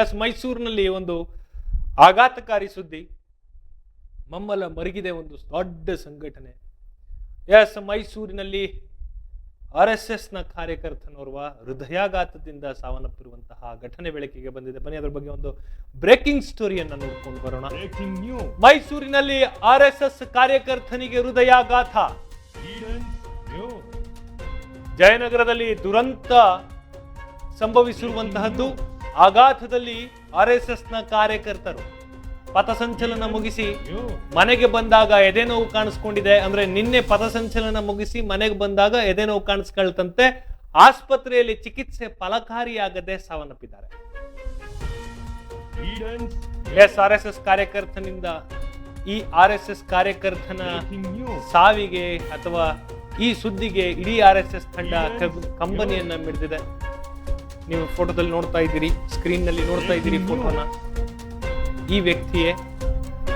S ಮೈಸೂರಿನಲ್ಲಿ ಒಂದು ಆಘಾತಕಾರಿ ಸುದ್ದಿ ಮಮ್ಮಲ ಮರುಗಿದೆ ಒಂದು ದೊಡ್ಡ ಸಂಘಟನೆ. ಎಸ್ ಮೈಸೂರಿನಲ್ಲಿ ಆರ್ ಎಸ್ ಎಸ್ನ ನ ಕಾರ್ಯಕರ್ತನೋರ್ವ ಹೃದಯಾಘಾತದಿಂದ ಸಾವನ್ನಪ್ಪಿರುವಂತಹ ಘಟನೆ ಬೆಳಕಿಗೆ ಬಂದಿದೆ. ಬನ್ನಿ ಅದರ ಬಗ್ಗೆ ಒಂದು ಬ್ರೇಕಿಂಗ್ ಸ್ಟೋರಿಯನ್ನ ನೋಡ್ಕೊಂಡು ಬರೋಣ. ಮೈಸೂರಿನಲ್ಲಿ ಆರ್ ಎಸ್ ಎಸ್ ಕಾರ್ಯಕರ್ತನಿಗೆ ಹೃದಯಾಘಾತ. ಜಯನಗರದಲ್ಲಿ ದುರಂತ ಸಂಭವಿಸಿರುವಂತಹದ್ದು. ಆಘಾತದಲ್ಲಿ ಆರ್ ಎಸ್ ಎಸ್ನ ಕಾರ್ಯಕರ್ತರು ಪಥಸಂಚಲನ ಮುಗಿಸಿ ಮನೆಗೆ ಬಂದಾಗ ಎದೆ ನೋವು ಕಾಣಿಸ್ಕೊಂಡಿದೆ ಅಂದ್ರೆ ನಿನ್ನೆ ಪಥಸಂಚಲನ ಮುಗಿಸಿ ಮನೆಗೆ ಬಂದಾಗ ಎದೆ ನೋವು ಕಾಣಿಸ್ಕೊಳ್ತಂತೆ ಆಸ್ಪತ್ರೆಯಲ್ಲಿ ಚಿಕಿತ್ಸೆ ಫಲಕಾರಿಯಾಗದೆ ಸಾವನ್ನಪ್ಪಿದ್ದಾರೆ. ಎಸ್ ಆರ್ ಎಸ್ ಎಸ್ ಕಾರ್ಯಕರ್ತನಿಂದ ಈ ಆರ್ ಎಸ್ ಎಸ್ ಕಾರ್ಯಕರ್ತನ ಸಾವಿಗೆ ಅಥವಾ ಈ ಸುದ್ದಿಗೆ ಇಡೀ ಆರ್ ಎಸ್ ಎಸ್ ತಂಡ ಕಂಪನಿಯನ್ನ ಕಂಬನಿಯನ್ನ ಮಿಡಿದಿದೆ. ನೀವು ಫೋಟೋದಲ್ಲಿ ನೋಡ್ತಾ ಇದ್ದೀರಿ ಸ್ಕ್ರೀನ್ನಲ್ಲಿ ನೋಡ್ತಾ ಇದ್ದೀರಿ ಫೋಟೋನ ಈ ವ್ಯಕ್ತಿಯೇ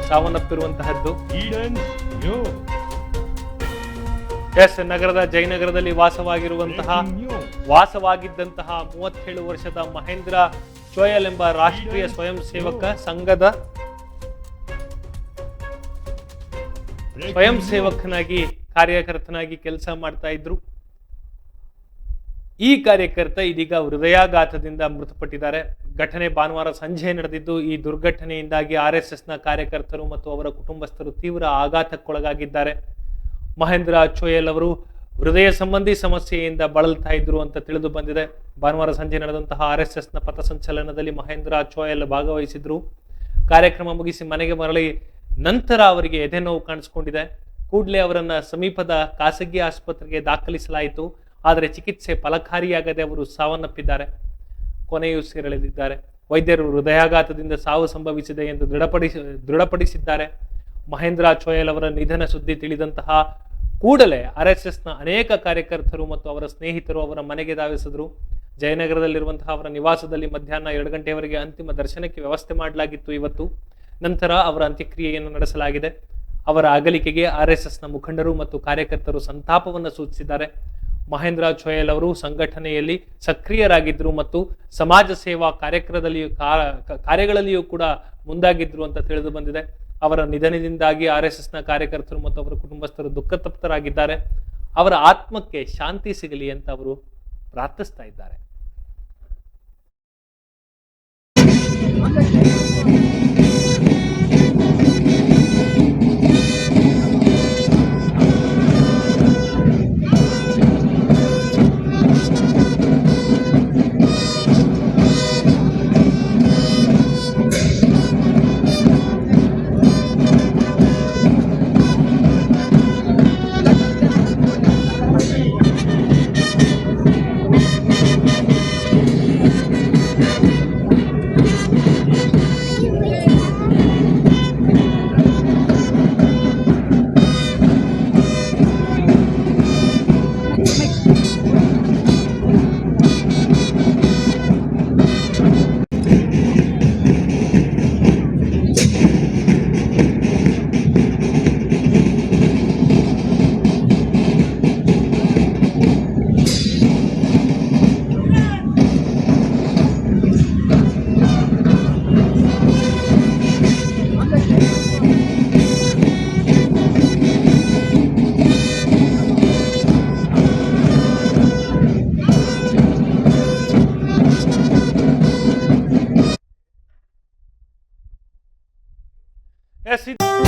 ಸಾವನ್ನಪ್ಪಿರುವಂತಹದ್ದು ಎಸ್, ನಗರದ ಜಯನಗರದಲ್ಲಿ ವಾಸವಾಗಿರುವಂತಹ. ವಾಸವಾಗಿದ್ದಂತಹ ಮೂವತ್ತೇಳು ವರ್ಷದ ಮಹೇಂದ್ರ ಚೋಯಲ್ ಎಂಬ ರಾಷ್ಟ್ರೀಯ ಸ್ವಯಂ ಸೇವಕ ಸಂಘದ ಸ್ವಯಂ ಸೇವಕನಾಗಿ, ಕಾರ್ಯಕರ್ತನಾಗಿ ಕೆಲಸ ಮಾಡ್ತಾ ಇದ್ರು ಈ ಕಾರ್ಯಕರ್ತ ಇದೀಗ ಹೃದಯಾಘಾತದಿಂದ ಮೃತಪಟ್ಟಿದ್ದಾರೆ. ಘಟನೆ ಭಾನುವಾರ ಸಂಜೆ ನಡೆದಿದ್ದು, ಈ ದುರ್ಘಟನೆಯಿಂದಾಗಿ ಆರ್ ಎಸ್ ಎಸ್ನ ಕಾರ್ಯಕರ್ತರು ಮತ್ತು ಅವರ ಕುಟುಂಬಸ್ಥರು ತೀವ್ರ ಆಘಾತಕ್ಕೊಳಗಾಗಿದ್ದಾರೆ. ಮಹೇಂದ್ರ ಚೋಯಲ್ ಅವರು ಹೃದಯ ಸಂಬಂಧಿ ಸಮಸ್ಯೆಯಿಂದ ಬಳಲ್ತಾ ಇದ್ರು ಅಂತ ತಿಳಿದು ಬಂದಿದೆ. ಭಾನುವಾರ ಸಂಜೆ ನಡೆದಂತಹ ಆರ್ ಎಸ್ ಎಸ್ನ ಪಥಸಂಚಲನದಲ್ಲಿ ಮಹೇಂದ್ರ ಚೋಯಲ್ ಭಾಗವಹಿಸಿದ್ರು. ಕಾರ್ಯಕ್ರಮ ಮುಗಿಸಿ ಮನೆಗೆ ಮರಳಿ ನಂತರ ಅವರಿಗೆ ಎದೆ ನೋವು ಕಾಣಿಸ್ಕೊಂಡಿದೆ. ಕೂಡಲೇ ಅವರನ್ನು ಸಮೀಪದ ಖಾಸಗಿ ಆಸ್ಪತ್ರೆಗೆ ದಾಖಲಿಸಲಾಯಿತು. ಆದರೆ ಚಿಕಿತ್ಸೆ ಫಲಕಾರಿಯಾಗದೆ ಅವರು ಸಾವನ್ನಪ್ಪಿದ್ದಾರೆ. ಕೊನೆಯುಸಿರೆಳೆದಿದ್ದಾರೆ ವೈದ್ಯರು ಹೃದಯಾಘಾತದಿಂದ ಸಾವು ಸಂಭವಿಸಿದೆ ಎಂದು ದೃಢಪಡಿಸಿ, ದೃಢಪಡಿಸಿದ್ದಾರೆ. ಮಹೇಂದ್ರ ಚೋಯಲ್ ಅವರ ನಿಧನ ಸುದ್ದಿ ತಿಳಿದಂತಹ ಕೂಡಲೇ ಆರ್ ಎಸ್ ಎಸ್ನ ಅನೇಕ ಕಾರ್ಯಕರ್ತರು ಮತ್ತು ಅವರ ಸ್ನೇಹಿತರು ಅವರ ಮನೆಗೆ ಧಾವಿಸಿದರು. ಜಯನಗರದಲ್ಲಿರುವಂತಹ ಅವರ ನಿವಾಸದಲ್ಲಿ ಮಧ್ಯಾಹ್ನ ಎರಡು ಗಂಟೆಯವರೆಗೆ ಅಂತಿಮ ದರ್ಶನಕ್ಕೆ ವ್ಯವಸ್ಥೆ ಮಾಡಲಾಗಿತ್ತು ಇವತ್ತು. ನಂತರ ಅವರ ಅಂತ್ಯಕ್ರಿಯೆಯನ್ನು ನಡೆಸಲಾಗಿದೆ. ಅವರ ಅಗಲಿಕೆಗೆ ಆರ್ ಎಸ್ ಎಸ್ನ ಮುಖಂಡರು ಮತ್ತು ಕಾರ್ಯಕರ್ತರು ಸಂತಾಪವನ್ನು ಸೂಚಿಸಿದ್ದಾರೆ. ಮಹೇಂದ್ರ ಚೋಯಲ್ ಅವರು ಸಂಘಟನೆಯಲ್ಲಿ ಸಕ್ರಿಯರಾಗಿದ್ದರು ಮತ್ತು ಸಮಾಜ ಸೇವಾ ಕಾರ್ಯಕ್ರಮದಲ್ಲಿಯೂ ಕಾರ್ಯಗಳಲ್ಲಿಯೂ ಕೂಡ ಮುಂದಾಗಿದ್ದರು ಅಂತ ತಿಳಿದು ಬಂದಿದೆ. ಅವರ ನಿಧನದಿಂದಾಗಿ ಆರ್ ಎಸ್ ಎಸ್ನ ಕಾರ್ಯಕರ್ತರು ಮತ್ತು ಅವರ ಕುಟುಂಬಸ್ಥರು ದುಃಖತಪ್ತರಾಗಿದ್ದಾರೆ. ಅವರ ಆತ್ಮಕ್ಕೆ ಶಾಂತಿ ಸಿಗಲಿ ಅಂತ ಅವರು ಪ್ರಾರ್ಥಿಸ್ತಾ ಇದ್ದಾರೆ. S accident.